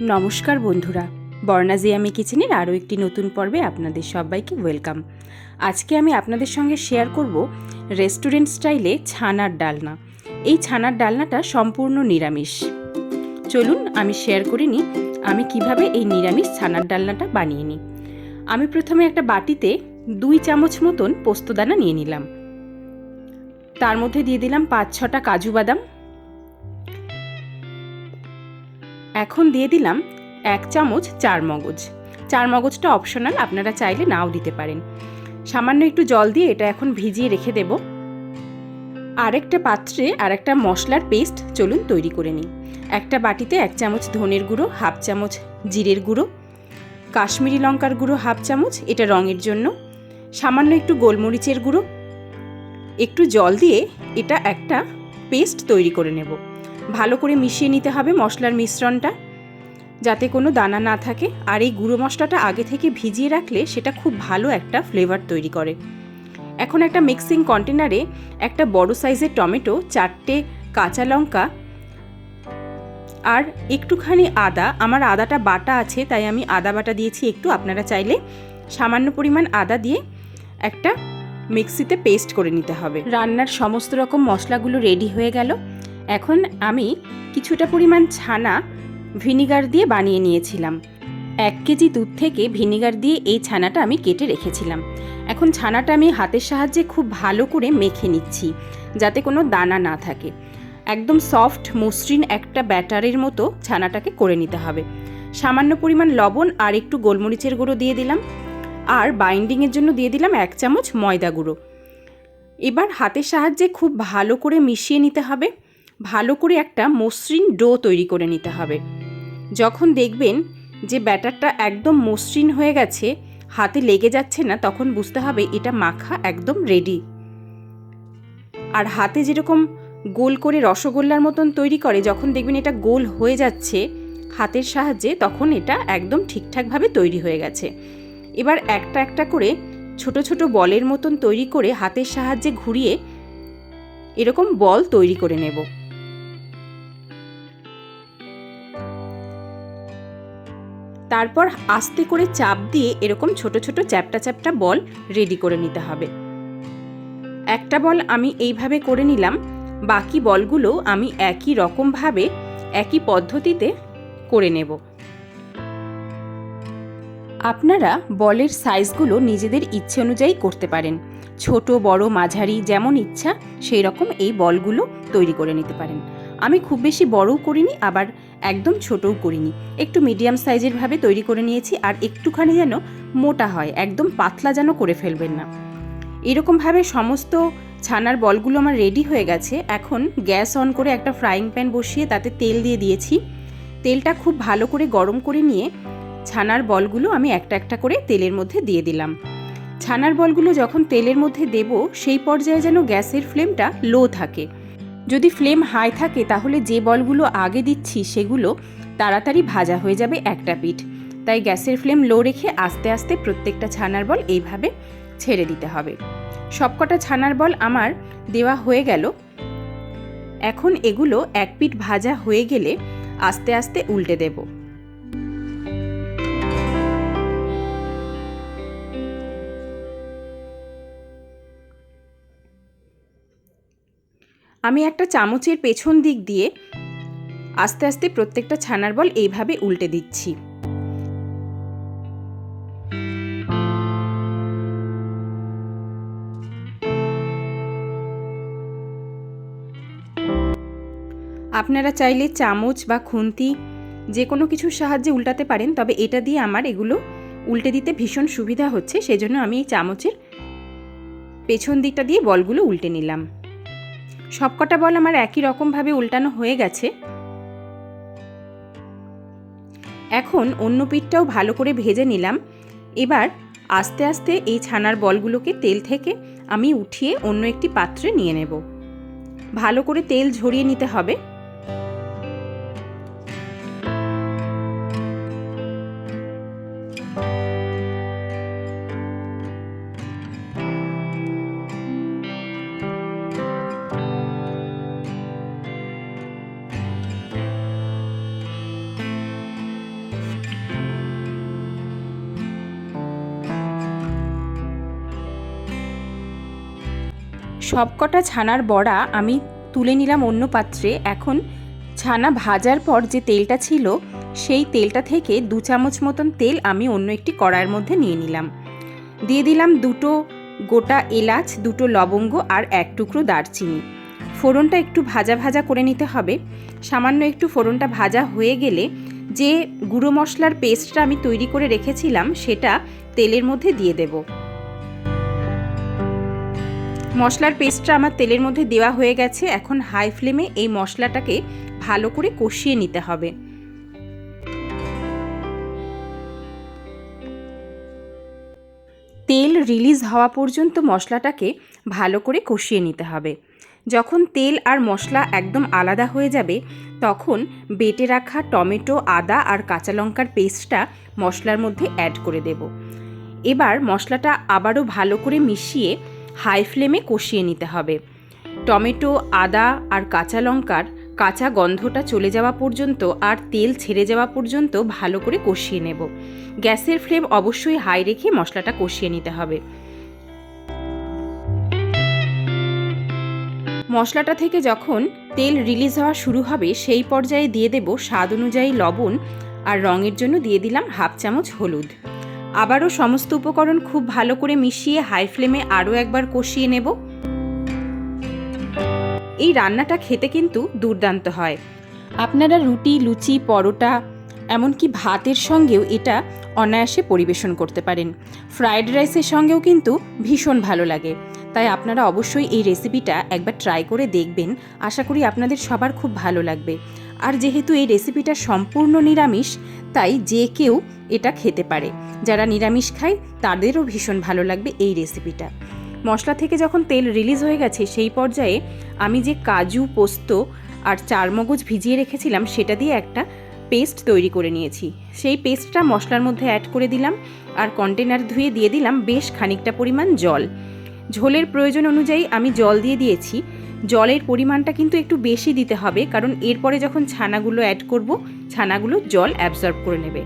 নমস্কার বন্ধুরা, বর্ণাজি আমি কিচেনের আরও একটি নতুন পর্বে আপনাদের সবাইকে ওয়েলকাম। আজকে আমি আপনাদের সঙ্গে শেয়ার করব রেস্টুরেন্ট স্টাইলে ছানার ডালনা। এই ছানার ডালনাটা সম্পূর্ণ নিরামিষ। চলুন আমি শেয়ার করে নিই আমি কীভাবে এই নিরামিষ ছানার ডালনাটা বানিয়ে নিই। আমি প্রথমে একটা বাটিতে দুই চামচ মতন পোস্তদানা নিয়ে নিলাম। তার মধ্যে দিয়ে দিলাম পাঁচ ছটা কাজু বাদাম এখন দিয়ে দিলাম এক চামচ চার মগজ চার মগজটা অপশনাল আপনারা চাইলে নাও দিতে পারেন। সামান্য একটু জল দিয়ে এটা এখন ভিজিয়ে রেখে দেব। আরেকটা পাত্রে আর একটা মশলার পেস্ট চলুন তৈরি করে নিই। একটা বাটিতে এক চামচ ধনের গুঁড়ো, হাফ চামচ জিরের গুঁড়ো, কাশ্মীরি লঙ্কার গুঁড়ো, হাফ চামচ, এটা রঙের জন্য, সামান্য একটু গোলমরিচের গুঁড়ো, একটু জল দিয়ে এটা একটা পেস্ট তৈরি করে নেব। ভালো করে মিশিয়ে নিতে হবে মশলার মিশ্রণটা, যাতে কোনো দানা না থাকে। আর এই গুঁড়ো মশলাটা আগে থেকে ভিজিয়ে রাখলে সেটা খুব ভালো একটা ফ্লেভার তৈরি করে। এখন একটা মিক্সিং কন্টেনারে একটা বড় সাইজের টমেটো, চারটে কাঁচা লঙ্কা আর একটুখানি আদা। আমার আদাটা বাটা আছে, তাই আমি আদা বাটা দিয়েছি একটু। আপনারা চাইলে সামান্য পরিমাণ আদা দিয়ে একটা মিক্সিতে পেস্ট করে নিতে হবে। রান্নার সমস্ত রকম মশলাগুলো রেডি হয়ে গেল। এখন আমি কিছুটা পরিমাণ ছানা ভিনিগার দিয়ে বানিয়ে নিয়েছিলাম। এক কেজি দুধ থেকে ভিনিগার দিয়ে এই ছানাটা আমি কেটে রেখেছিলাম। এখন ছানাটা আমি হাতের সাহায্যে খুব ভালো করে মেখে নিচ্ছি, যাতে কোনো দানা না থাকে। একদম সফট, মসৃণ একটা ব্যাটারের মতো ছানাটাকে করে নিতে হবে। সামান্য পরিমাণ লবণ আর একটু গোলমরিচের গুঁড়ো দিয়ে দিলাম। আর বাইন্ডিংয়ের জন্য দিয়ে দিলাম এক চামচ ময়দা গুঁড়ো। এবার হাতের সাহায্যে খুব ভালো করে মিশিয়ে নিতে হবে। ভালো করে একটা মসৃণ ডো তৈরি করে নিতে হবে। যখন দেখবেন যে ব্যাটারটা একদম মসৃণ হয়ে গেছে, হাতে লেগে যাচ্ছে না, তখন বুঝতে হবে এটা মাখা একদম রেডি আর হাতে যেরকম গোল করে রসগোল্লার মতন তৈরি করে, যখন দেখবেন এটা গোল হয়ে যাচ্ছে হাতের সাহায্যে, তখন এটা একদম ঠিকঠাকভাবে তৈরি হয়ে গেছে। এবার একটা একটা করে ছোট ছোট বলের মতন তৈরি করে হাতের সাহায্যে ঘুরিয়ে এরকম বল তৈরি করে নেব। তারপর আস্তে করে চাপ দিয়ে এরকম ছোট ছোট চ্যাপটা চ্যাপটা বল রেডি করে নিতে হবে। একটা বল আমি এইভাবে করে নিলাম, বাকি বলগুলো আমি একই রকমভাবে, একই পদ্ধতিতে করে নেব। আপনারা বলের সাইজগুলো নিজেদের ইচ্ছে অনুযায়ী করতে পারেন। ছোট, বড়, মাঝারি যেমন ইচ্ছা সেই রকম এই বলগুলো তৈরি করে নিতে পারেন। আমি খুব বেশি বড়ও করিনি, আবার একদম ছোটও করিনি। একটু মিডিয়াম সাইজের ভাবে তৈরি করে নিয়েছি আর একটুখানি যেন মোটা হয়, একদম পাতলা যেন করে ফেলবেন না। এরকমভাবে সমস্ত ছানার বলগুলো আমার রেডি হয়ে গেছে। এখন গ্যাস অন করে একটা ফ্রাইং প্যান বসিয়ে তাতে তেল দিয়ে দিয়েছি। তেলটা খুব ভালো করে গরম করে নিয়ে ছানার বলগুলো আমি একটা একটা করে তেলের মধ্যে দিয়ে দিলাম। ছানার বলগুলো যখন তেলের মধ্যে দেব, সেই পর্যায়ে যেন গ্যাসের ফ্লেমটা লো থাকে। যদি ফ্লেম হাই থাকে, তাহলে যে বলগুলো আগে দিচ্ছি, সেগুলো তাড়াতাড়ি ভাজা হয়ে যাবে একটা পিঠ। তাই গ্যাসের ফ্লেম লো রেখে আস্তে আস্তে প্রত্যেকটা ছানার বল এইভাবে ছেড়ে দিতে হবে। সবকটা ছানার বল আমার দেওয়া হয়ে গেল। এখন এগুলো এক পিঠ ভাজা হয়ে গেলে আস্তে আস্তে উল্টে দেবো। আমি একটা চামচের পেছন দিক দিয়ে আস্তে আস্তে প্রত্যেকটা ছানার বল এইভাবে উল্টে দিচ্ছি। আপনারা চাইলে চামচ বা খুন্তি যে কোনো কিছুর সাহায্যে উল্টাতে পারেন, তবে এটা দিয়ে আমার এগুলো উল্টে দিতে ভীষণ সুবিধা হচ্ছে, সেজন্য আমি এই চামচের পেছন দিকটা দিয়ে বলগুলো উল্টে নিলাম। সবকটা বল আমার একই রকমভাবে উল্টানো হয়ে গেছে। এখন অন্য পিঠটাও ভালো করে ভেজে নিলাম। এবার আস্তে আস্তে এই ছানার বলগুলোকে তেল থেকে আমি উঠিয়ে অন্য একটি পাত্রে নিয়ে নেব। ভালো করে তেল ঝরিয়ে নিতে হবে। সবকটা ছানার বড়া আমি তুলে নিলাম অন্য পাত্রে। এখন ছানা ভাজার পর যে তেলটা ছিল, সেই তেলটা থেকে দু চামচ মতন তেল আমি অন্য একটি কড়াইয়ের মধ্যে নিয়ে নিলাম। দিয়ে দিলাম দুটো গোটা এলাচ, দুটো লবঙ্গ আর এক টুকরো দারচিনি। ফোড়নটা একটু ভাজা ভাজা করে নিতে হবে। সামান্য একটু ফোড়নটা ভাজা হয়ে গেলে যে গুঁড়ো মশলার পেস্টটা আমি তৈরি করে রেখেছিলাম, সেটা তেলের মধ্যে দিয়ে দেব। মশলার পেস্টটা আমার তেলের মধ্যে দেওয়া হয়ে গেছে। এখন হাই ফ্লেমে এই মশলাটাকে ভালো করে কষিয়ে নিতে হবে। তেল রিলিজ হওয়া পর্যন্ত মশলাটাকে ভালো করে কষিয়ে নিতে হবে। যখন তেল আর মশলা একদম আলাদা হয়ে যাবে, তখন বেটে রাখা টমেটো, আদা আর কাঁচা লঙ্কার পেস্টটা মশলার মধ্যে অ্যাড করে দেব। এবার মশলাটা আবারও ভালো করে মিশিয়ে হাই ফ্লেমে কষিয়ে নিতে হবে। টমেটো, আদা আর কাঁচা লঙ্কার কাঁচা গন্ধটা চলে যাওয়া পর্যন্ত আর তেল ছেড়ে যাওয়া পর্যন্ত ভালো করে কষিয়ে নেব। গ্যাসের ফ্লেম অবশ্যই হাই রেখে মশলাটা কষিয়ে নিতে হবে। মশলাটা থেকে যখন তেল রিলিজ হওয়া শুরু হবে, সেই পর্যায়ে দিয়ে দেব স্বাদ অনুযায়ী লবণ আর রঙের জন্য দিয়ে দিলাম হাফ চামচ হলুদ। আবারও সমস্ত উপকরণ খুব ভালো করে মিশিয়ে হাই ফ্লেমে আরও একবার কষিয়ে নেব। এই রান্নাটা খেতে কিন্তু দুর্দান্ত হয়। আপনারা রুটি, লুচি, পরোটা, এমনকি ভাতের সঙ্গেও এটা অনায়াসে পরিবেশন করতে পারেন। ফ্রায়েড রাইসের সঙ্গেও কিন্তু ভীষণ ভালো লাগে। তাই আপনারা অবশ্যই এই রেসিপিটা একবার ট্রাই করে দেখবেন। আশা করি আপনাদের সবার খুব ভালো লাগবে। আর যেহেতু এই রেসিপিটা সম্পূর্ণ নিরামিষ, তাই যে কেউ এটা খেতে পারে। যারা নিরামিষ খায়, তাদেরও ভীষণ ভালো লাগবে এই রেসিপিটা মশলা থেকে যখন তেল রিলিজ হয়ে গেছে, সেই পর্যায়ে আমি যে কাজু, পোস্ত আর চারমগজ ভিজিয়ে রেখেছিলাম, সেটা দিয়ে একটা পেস্ট তৈরি করে নিয়েছি। সেই পেস্টটা মশলার মধ্যে অ্যাড করে দিলাম আর কন্টেনার ধুয়ে দিয়ে দিলাম বেশ খানিকটা পরিমাণ জল। ঝোলের প্রয়োজন অনুযায়ী আমি জল দিয়ে দিয়েছি। জলের পরিমাণটা কিন্তু একটু বেশি দিতে হবে, কারণ এরপরে যখন ছানাগুলো অ্যাড করব, ছানাগুলো জল অ্যাবজর্ব করে নেবে।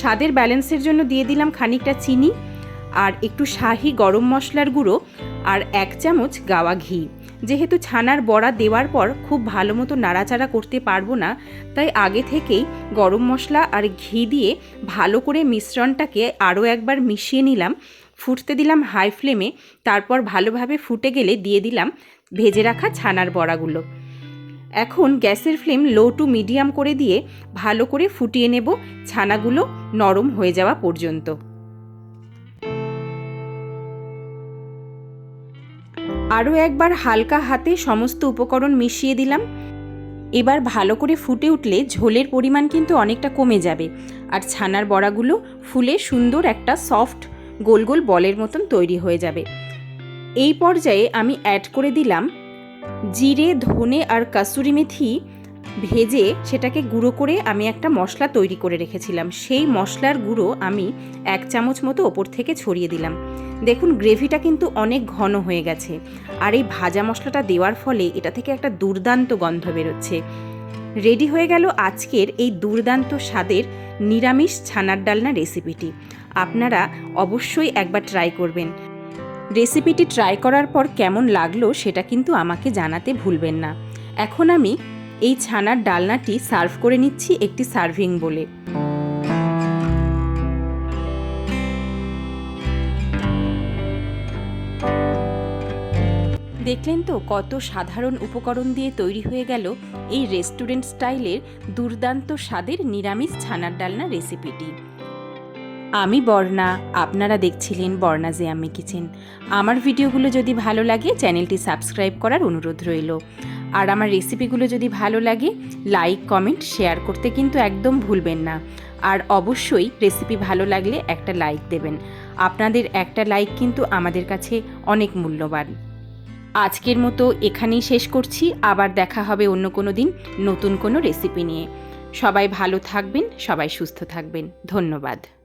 স্বাদের ব্যালেন্সের জন্য দিয়ে দিলাম খানিকটা চিনি আর একটু শাহি গরম মশলার গুঁড়ো আর এক চামচ গাওয়া ঘি। যেহেতু ছানার বড়া দেওয়ার পর খুব ভালো মতো নাড়াচাড়া করতে পারব না, তাই আগে থেকেই গরম মশলা আর ঘি দিয়ে ভালো করে মিশ্রণটাকে আরও একবার মিশিয়ে নিলাম। ফুটতে দিলাম হাই ফ্লেমে তারপর ভালোভাবে ফুটে গেলে দিয়ে দিলাম ভেজে রাখা ছানার বড়াগুলো। এখন গ্যাসের ফ্লেম লো টু মিডিয়াম করে দিয়ে ভালো করে ফুটিয়ে নেব ছানাগুলো নরম হয়ে যাওয়া পর্যন্ত। আরও একবার হালকা হাতে সমস্ত উপকরণ মিশিয়ে দিলাম। এবার ভালো করে ফুটে উঠলে ঝোলের পরিমাণ কিন্তু অনেকটা কমে যাবে আর ছানার বড়াগুলো ফুলে সুন্দর একটা সফট গোল গোল বলের মতন তৈরি হয়ে যাবে। এই পর্যায়ে আমি অ্যাড করে দিলাম জিরে, ধনে আর কাসুরি মেথি ভেজে সেটাকে গুঁড়ো করে আমি একটা মশলা তৈরি করে রেখেছিলাম। সেই মশলার গুঁড়ো আমি এক চামচ মতো ওপর থেকে ছড়িয়ে দিলাম। দেখুন, গ্রেভিটা কিন্তু অনেক ঘন হয়ে গেছে। আর এই ভাজা মশলাটা দেওয়ার ফলে এটা থেকে একটা দুর্দান্ত গন্ধ বেরোচ্ছে। রেডি হয়ে গেল আজকের এই দুর্দান্ত স্বাদের নিরামিষ ছানার ডালনা রেসিপিটি। আপনারা অবশ্যই একবার ট্রাই করবেন। রেসিপিটি ট্রাই করার পর কেমন লাগল সেটা কিন্তু আমাকে জানাতে ভুলবেন না। এখন আমি এই ছানার ডালনাটি সার্ভ করে নিচ্ছি একটি সার্ভিং বলে। দেখলেন তো কত সাধারণ উপকরণ দিয়ে তৈরি হয়ে গেল এই রেস্টুরেন্ট স্টাইলের দুর্দান্ত স্বাদের নিরামিষ ছানার ডালনা রেসিপিটি আমি বর্ণা, আপনারা দেখছিলেন বর্ণা যে আমি কিচেন। আমার ভিডিওগুলো যদি ভালো লাগে, চ্যানেলটি সাবস্ক্রাইব করার অনুরোধ রইল। আর আমার রেসিপিগুলো যদি ভালো লাগে, লাইক, কমেন্ট, শেয়ার করতে কিন্তু একদম ভুলবেন না। আর অবশ্যই রেসিপি ভালো লাগলে একটা লাইক দেবেন। আপনাদের একটা লাইক কিন্তু আমাদের কাছে অনেক মূল্যবান। আজকের মতো এখানেই শেষ করছি। আবার দেখা হবে অন্য কোনো দিন নতুন কোনো রেসিপি নিয়ে। সবাই ভালো থাকবেন, সবাই সুস্থ থাকবেন। ধন্যবাদ।